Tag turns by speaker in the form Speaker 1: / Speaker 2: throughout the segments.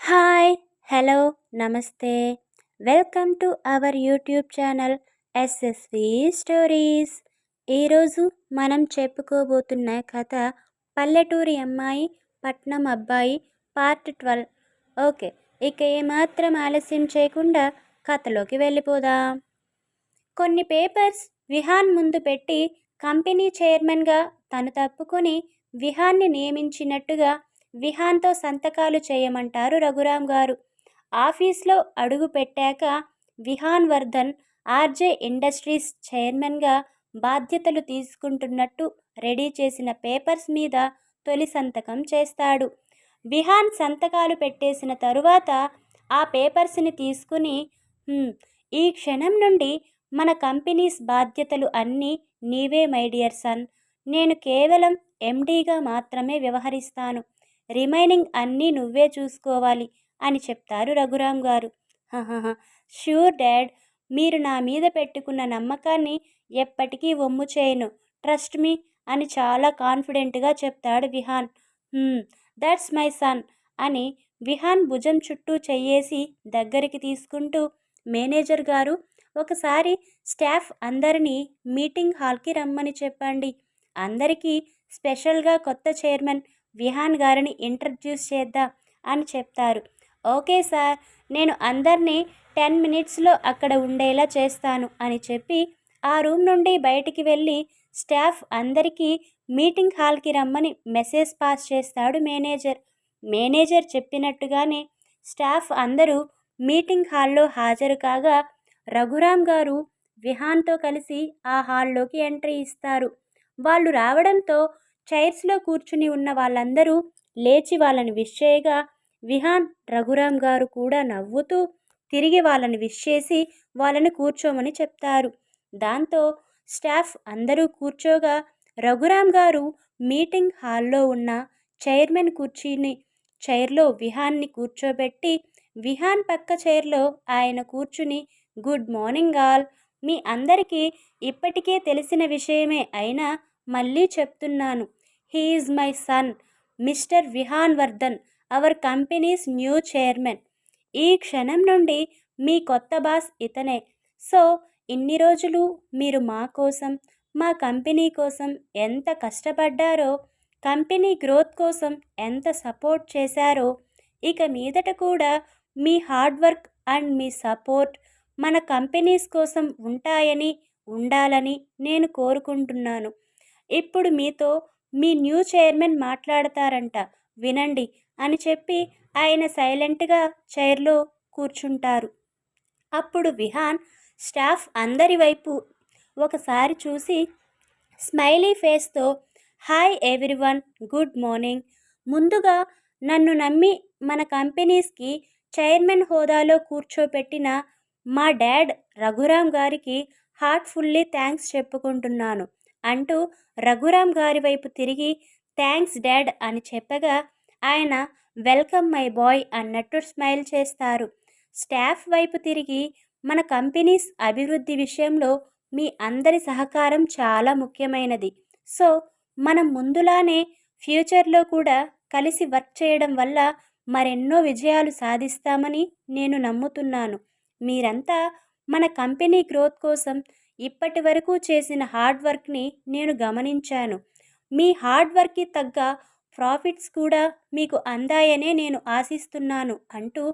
Speaker 1: Hi hello నమస్తే. Welcome to our YouTube channel SSV stories. ఈరోజు మనం చెప్పుకోబోతున్న కథ పల్లెటూరి అమ్మాయి పట్నం అబ్బాయి పార్ట్ ట్వెల్వ్. ఓకే ఇక ఏమాత్రం ఆలస్యం చేయకుండా కథలోకి వెళ్ళిపోదాం. కొన్ని పేపర్స్ విహాన్ ముందు పెట్టి కంపెనీ చైర్మన్గా తను తప్పుకొని విహాన్ని నియమించినట్టుగా విహాన్తో సంతకాలు చేయమంటారు రఘురాం గారు. ఆఫీస్లో అడుగు పెట్టాక విహాన్ వర్ధన్ ఆర్జే ఇండస్ట్రీస్ చైర్మన్గా బాధ్యతలు తీసుకుంటున్నట్టు రెడీ చేసిన పేపర్స్ మీద తొలి సంతకం చేస్తాడు. విహాన్ సంతకాలు పెట్టేసిన తరువాత ఆ పేపర్స్ని తీసుకుని ఈ క్షణం నుండి మన కంపెనీస్ బాధ్యతలు అన్నీ నీవే మై డియర్ సన్. నేను కేవలం ఎండీగా మాత్రమే వ్యవహరిస్తాను. రిమైనింగ్ అన్నీ నువ్వే చూసుకోవాలి అని చెప్తారు రఘురాం గారు. ష్యూర్ డాడ్ మీరు నా మీద పెట్టుకున్న నమ్మకాన్ని ఎప్పటికీ ఒమ్ము చేయను. ట్రస్ట్ మీ అని చాలా కాన్ఫిడెంట్గా చెప్తాడు విహాన్. దట్స్ మై సన్ అని విహాన్ భుజం చుట్టూ చెయ్యేసి దగ్గరికి తీసుకుంటూ మేనేజర్ గారు ఒకసారి స్టాఫ్ అందరినీ మీటింగ్ హాల్కి రమ్మని చెప్పండి. అందరికీ స్పెషల్గా కొత్త చైర్మన్ విహాన్ గారిని ఇంట్రడ్యూస్ చేద్దాం అని చెప్తారు. ఓకే సార్ నేను అందరినీ టెన్ మినిట్స్లో అక్కడ ఉండేలా చేస్తాను అని చెప్పి ఆ రూమ్ నుండి బయటికి వెళ్ళి స్టాఫ్ అందరికీ మీటింగ్ హాల్కి రమ్మని మెసేజ్ పాస్ చేస్తాడు మేనేజర్. మేనేజర్ చెప్పినట్టుగానే స్టాఫ్ అందరూ మీటింగ్ హాల్లో హాజరు కాగా రఘురామ్ గారు విహాన్తో కలిసి ఆ హాల్లోకి ఎంట్రీ ఇస్తారు. వాళ్ళు రావడంతో చైర్స్లో కూర్చుని ఉన్న వాళ్ళందరూ లేచి వాళ్ళని విష్ చేయగా విహాన్ రఘురామ్ గారు కూడా నవ్వుతూ తిరిగి వాళ్ళని విష్ చేసి వాళ్ళని కూర్చోమని చెప్తారు. దాంతో స్టాఫ్ అందరూ కూర్చోగా రఘురామ్ గారు మీటింగ్ హాల్లో ఉన్న చైర్మన్ కుర్చీని చైర్లో విహాన్ని కూర్చోబెట్టి విహాన్ పక్క చైర్లో ఆయన కూర్చుని గుడ్ మార్నింగ్ ఆల్. మీ అందరికీ ఇప్పటికే తెలిసిన విషయమే అయినా మళ్ళీ చెప్తున్నాను. He is my son. Mister Vihan Vardhan our companies new chairman. ఈ క్షణం నుండి మీ కొత్త బాస్ ఇతనే. సో ఇన్ని రోజులు మీరు మా కోసం మా కంపెనీ కోసం ఎంత కష్టపడ్డారో కంపెనీ గ్రోత్ కోసం ఎంత సపోర్ట్ చేశారో ఇక మీదట కూడా మీ హార్డ్ వర్క్ అండ్ మీ సపోర్ట్ మన కంపెనీస్ కోసం ఉంటాయని ఉండాలని నేను కోరుకుంటున్నాను. ఇప్పుడు మీతో మీ న్యూ చైర్మన్ మాట్లాడతారంట వినండి అని చెప్పి ఆయన సైలెంట్గా చైర్లో కూర్చుంటారు. అప్పుడు విహాన్ స్టాఫ్ అందరి వైపు ఒకసారి చూసి స్మైలీ ఫేస్తో హాయ్ ఎవ్రీవన్ గుడ్ మార్నింగ్. ముందుగా నన్ను నమ్మి మన కంపెనీస్కి చైర్మన్ హోదాలో కూర్చోపెట్టిన మా డాడ్ రఘురామ్ గారికి హార్ట్ఫుల్లీ థ్యాంక్స్ చెప్పుకుంటున్నాను. అంటూ రఘురామ్ గారి వైపు తిరిగి థ్యాంక్స్ డాడ్ అని చెప్పగా ఆయన వెల్కమ్ మై బాయ్ అన్నట్టు స్మైల్ చేస్తారు. స్టాఫ్ వైపు తిరిగి మన కంపెనీస్ అభివృద్ధి విషయంలో మీ అందరి సహకారం చాలా ముఖ్యమైనది. సో మనం ముందులానే ఫ్యూచర్లో కూడా కలిసి వర్క్ చేయడం వల్ల మరెన్నో విజయాలు సాధిస్తామని నేను నమ్ముతున్నాను. మీరంతా మన కంపెనీ గ్రోత్ కోసం ఇప్పటి వరకు చేసిన హార్డ్ వర్క్ని నేను గమనించాను. మీ హార్డ్ వర్క్కి తగ్గ ప్రాఫిట్స్ కూడా మీకు అందాయనే నేను ఆశిస్తున్నాను అంటూ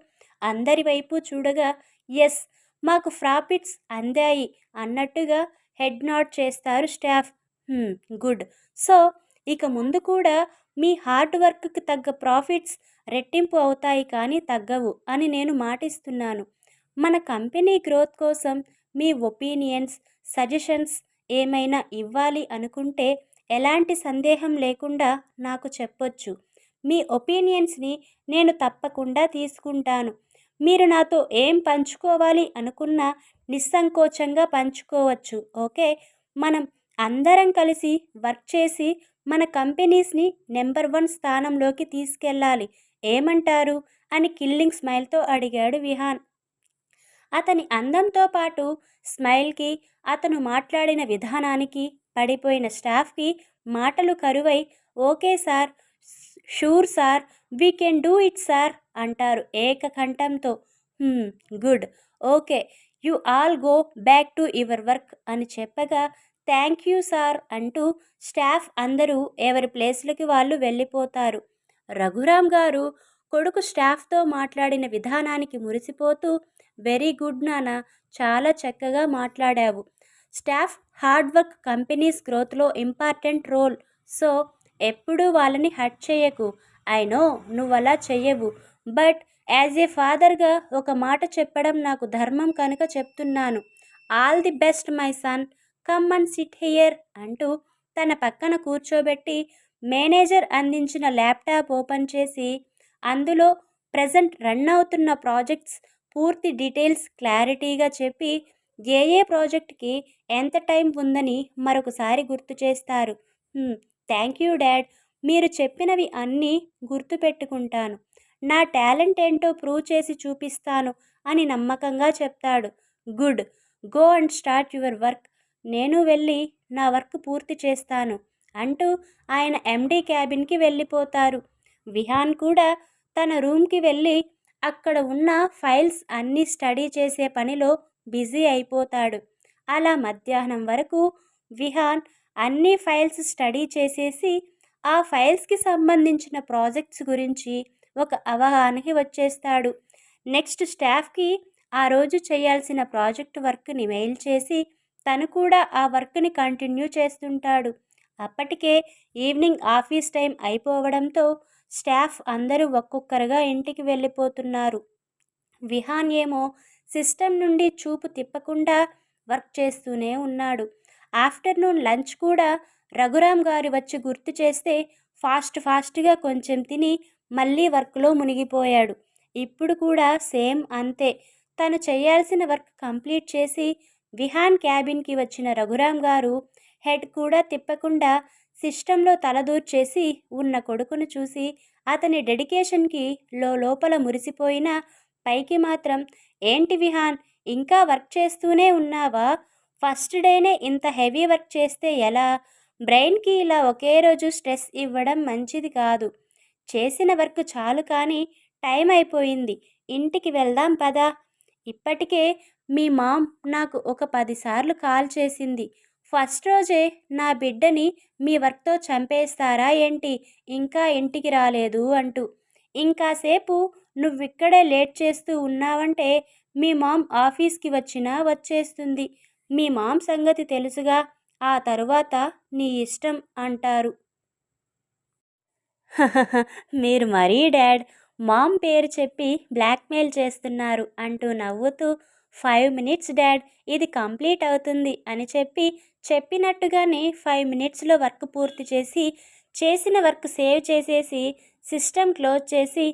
Speaker 1: అందరి వైపు చూడగా ఎస్ మాకు ప్రాఫిట్స్ అందాయి అన్నట్టుగా హెడ్ నాట్ చేస్తారు స్టాఫ్. గుడ్. సో ఇక ముందు కూడా మీ హార్డ్ వర్క్కి తగ్గ ప్రాఫిట్స్ రెట్టింపు అవుతాయి కానీ తగ్గవు అని నేను మాటిస్తున్నాను. మన కంపెనీ గ్రోత్ కోసం మీ ఒపీనియన్స్ సజెషన్స్ ఏమైనా ఇవ్వాలి అనుకుంటే ఎలాంటి సందేహం లేకుండా నాకు చెప్పొచ్చు. మీ ఒపీనియన్స్ని నేను తప్పకుండా తీసుకుంటాను. మీరు నాతో ఏం పంచుకోవాలి అనుకున్నా నిస్సంకోచంగా పంచుకోవచ్చు ఓకే? మనం అందరం కలిసి వర్క్ చేసి మన కంపెనీస్ని నెంబర్ వన్ స్థానంలోకి తీసుకెళ్ళాలి. ఏమంటారు? అని కిల్లింగ్ స్మైల్తో అడిగాడు విహాన్. అతని అందంతో పాటు స్మైల్కి అతను మాట్లాడిన విధానానికి పడిపోయిన స్టాఫ్కి మాటలు కరువై okay sir sure sir we can do it sir అంటారు ఏకకంఠంతో. Good okay you all go back to your work అని చెప్పగా థ్యాంక్ యూ సార్ అంటూ స్టాఫ్ అందరూ ఎవరి ప్లేస్లకి వాళ్ళు వెళ్ళిపోతారు. రఘురామ్ గారు కొడుకు స్టాఫ్తో మాట్లాడిన విధానానికి మురిసిపోతూ వెరీ గుడ్ నాన్న చాలా చక్కగా మాట్లాడావు. స్టాఫ్ హార్డ్ వర్క్ కంపెనీస్ గ్రోత్లో ఇంపార్టెంట్ రోల్. సో ఎప్పుడూ వాళ్ళని హట్ చేయకు. ఐ నో నువ్వు అలా చెయ్యవు. బట్ యాజ్ ఏ ఫాదర్గా ఒక మాట చెప్పడం నాకు ధర్మం కనుక చెప్తున్నాను. All the best my son. Come and sit here అంటూ తన పక్కన కూర్చోబెట్టి మేనేజర్ అందించిన ల్యాప్టాప్ ఓపెన్ చేసి అందులో ప్రజెంట్ రన్ అవుతున్న ప్రాజెక్ట్స్ పూర్తి డీటెయిల్స్ క్లారిటీగా చెప్పి ఏ ఏ ప్రాజెక్ట్కి ఎంత టైం ఉందని మరొకసారి గుర్తు చేస్తారు. Thank you dad. మీరు చెప్పినవి అన్నీ గుర్తుపెట్టుకుంటాను నా టాలెంట్ ఏంటో ప్రూవ్ చేసి చూపిస్తాను అని నమ్మకంగా చెప్తాడు. Good. Go and start your work. నేను వెళ్ళి నా వర్క్ పూర్తి చేస్తాను అంటూ ఆయన ఎండీ క్యాబిన్కి వెళ్ళిపోతారు. విహాన్ కూడా తన రూమ్కి వెళ్ళి అక్కడ ఉన్న ఫైల్స్ అన్నీ స్టడీ చేసే పనిలో బిజీ అయిపోతాడు. అలా మధ్యాహ్నం వరకు విహాన్ అన్ని ఫైల్స్ స్టడీ చేసేసి ఆ ఫైల్స్కి సంబంధించిన ప్రాజెక్ట్స్ గురించి ఒక అవగాహనకి వచ్చేస్తాడు. నెక్స్ట్ స్టాఫ్కి ఆ రోజు చేయాల్సిన ప్రాజెక్ట్ వర్క్ని మెయిల్ చేసి తను కూడా ఆ వర్క్ని కంటిన్యూ చేస్తుంటాడు. అప్పటికే ఈవినింగ్ ఆఫీస్ టైం అయిపోవడంతో స్టాఫ్ అందరూ ఒక్కొక్కరుగా ఇంటికి వెళ్ళిపోతున్నారు. విహాన్ ఏమో సిస్టమ్ నుండి చూపు తిప్పకుండా వర్క్ చేస్తూనే ఉన్నాడు. ఆఫ్టర్నూన్ లంచ్ కూడా రఘురామ్ గారు వచ్చి గుర్తు చేస్తే ఫాస్ట్ ఫాస్ట్గా కొంచెం తిని మళ్ళీ వర్క్లో మునిగిపోయాడు. ఇప్పుడు కూడా సేమ్ అంతే. తను చేయాల్సిన వర్క్ కంప్లీట్ చేసి విహాన్ క్యాబిన్కి వచ్చిన రఘురామ్ గారు హెడ్ కూడా తిప్పకుండా సిస్టంలో తలదూర్చేసి ఉన్న కొడుకును చూసి అతని డెడికేషన్కి లో లోపల మురిసిపోయినా పైకి మాత్రం ఏంటి విహాన్ ఇంకా వర్క్ చేస్తూనే ఉన్నావా? ఫస్ట్ డేనే ఇంత హెవీ వర్క్ చేస్తే ఎలా? బ్రెయిన్కి ఇలా ఒకే రోజు స్ట్రెస్ ఇవ్వడం మంచిది కాదు. చేసిన వర్క్ చాలు కానీ టైం అయిపోయింది. ఇంటికి వెళ్దాం పదా. ఇప్పటికే మీ మామ్ నాకు ఒక పదిసార్లు కాల్ చేసింది. ఫస్ట్ రోజే నా బిడ్డని మీ వర్క్తో చంపేస్తారా ఏంటి? ఇంకా ఇంటికి రాలేదు అంటూ. ఇంకాసేపు నువ్విక్కడే లేట్ చేస్తూ ఉన్నావంటే మీ మామ్ ఆఫీస్కి వచ్చినా వచ్చేస్తుంది. మీ మామ్ సంగతి తెలుసుగా ఆ తరువాత నీ ఇష్టం అంటారు. మీరు మరీ డాడ్. మామ్ పేరు చెప్పి బ్లాక్మెయిల్ చేస్తున్నారు అంటూ నవ్వుతూ ఫైవ్ మినిట్స్ డాడ్ ఇది కంప్లీట్ అవుతుంది అని చెప్పి చెప్పినట్టుగానే ఫైవ్ మినిట్స్లో వర్క్ పూర్తి చేసి చేసిన వర్క్ సేవ్ చేసేసి సిస్టమ్ క్లోజ్ చేసి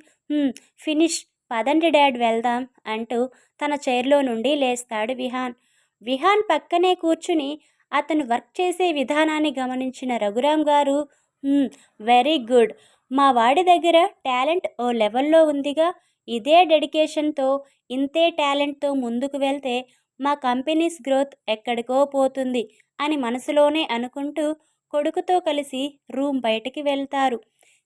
Speaker 1: ఫినిష్ పదండి డాడ్ వెళ్దాం అంటూ తన చైర్లో నుండి లేస్తాడు విహాన్. విహాన్ పక్కనే కూర్చుని అతను వర్క్ చేసే విధానాన్ని గమనించిన రఘురామ్ గారు వెరీ గుడ్. మా వాడి దగ్గర టాలెంట్ ఓ లెవెల్లో ఉందిగా. ఇదే డెడికేషన్తో ఇంతే టాలెంట్తో ముందుకు వెళ్తే మా కంపెనీస్ గ్రోత్ ఎక్కడికో పోతుంది అని మనసులోనే అనుకుంటూ కొడుకుతో కలిసి రూమ్ బయటికి వెళ్తారు.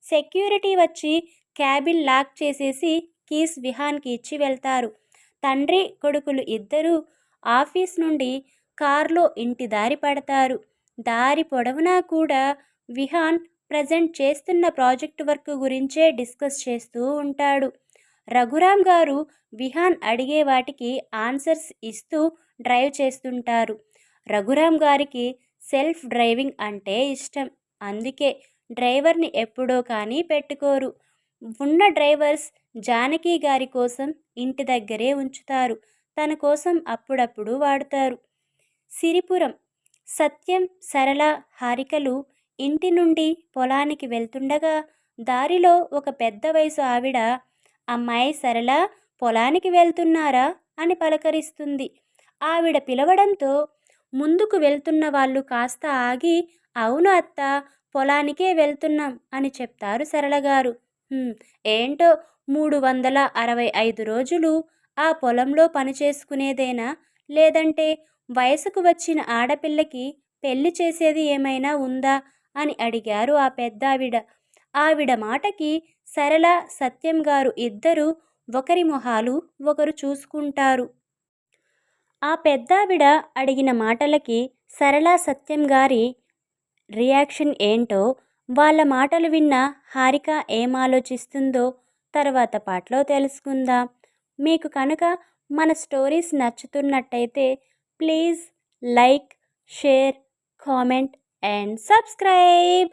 Speaker 1: సెక్యూరిటీ వచ్చి క్యాబిన్ లాక్ చేసేసి కీస్ విహాన్కి ఇచ్చి వెళ్తారు. తండ్రి కొడుకులు ఇద్దరూ ఆఫీస్ నుండి కారులో ఇంటి దారి పడతారు. దారి పొడవునా కూడా విహాన్ ప్రజెంట్ చేస్తున్న ప్రాజెక్ట్ వర్క్ గురించే డిస్కస్ చేస్తూ ఉంటాడు. రఘురామ్ గారు విహాన్ అడిగే వాటికి ఆన్సర్స్ ఇస్తూ డ్రైవ్ చేస్తుంటారు. రఘురామ్ గారికి సెల్ఫ్ డ్రైవింగ్ అంటే ఇష్టం. అందుకే డ్రైవర్ని ఎప్పుడో కానీ పెట్టుకోరు. ఉన్న డ్రైవర్స్ జానకి గారి కోసం ఇంటి దగ్గరే ఉంచుతారు. తన కోసం అప్పుడప్పుడు వాడుతారు. సిరిపురం సత్యం సరళ హారికలు ఇంటి నుండి పొలానికి వెళ్తుండగా దారిలో ఒక పెద్ద వయసు ఆవిడ అమ్మాయి సరళ పొలానికి వెళ్తున్నారా? అని పలకరిస్తుంది. ఆవిడ పిలవడంతో ముందుకు వెళ్తున్న వాళ్ళు కాస్త ఆగి అవును అత్త పొలానికే వెళ్తున్నాం అని చెప్తారు సరళగారు ఏంటో మూడు వందల అరవై ఐదు రోజులు ఆ పొలంలో పని చేసుకునేదేనా? లేదంటే వయసుకు వచ్చిన ఆడపిల్లకి పెళ్ళి చేసేది ఏమైనా ఉందా? అని అడిగారు ఆ పెద్దావిడ. ఆవిడ మాటకి సరళ సత్యం గారు ఇద్దరూ ఒకరి మొహాలు ఒకరు చూసుకుంటారు. ఆ పెద్దావిడ అడిగిన మాటలకి సరళ సత్యం గారి రియాక్షన్ ఏంటో వాళ్ళ మాటలు విన్న హారిక ఏం ఆలోచిస్తుందో తర్వాత పాటలో తెలుసుకుందాం. మీకు కనుక మన stories నచ్చుతున్నట్టయితే please like share comment and subscribe.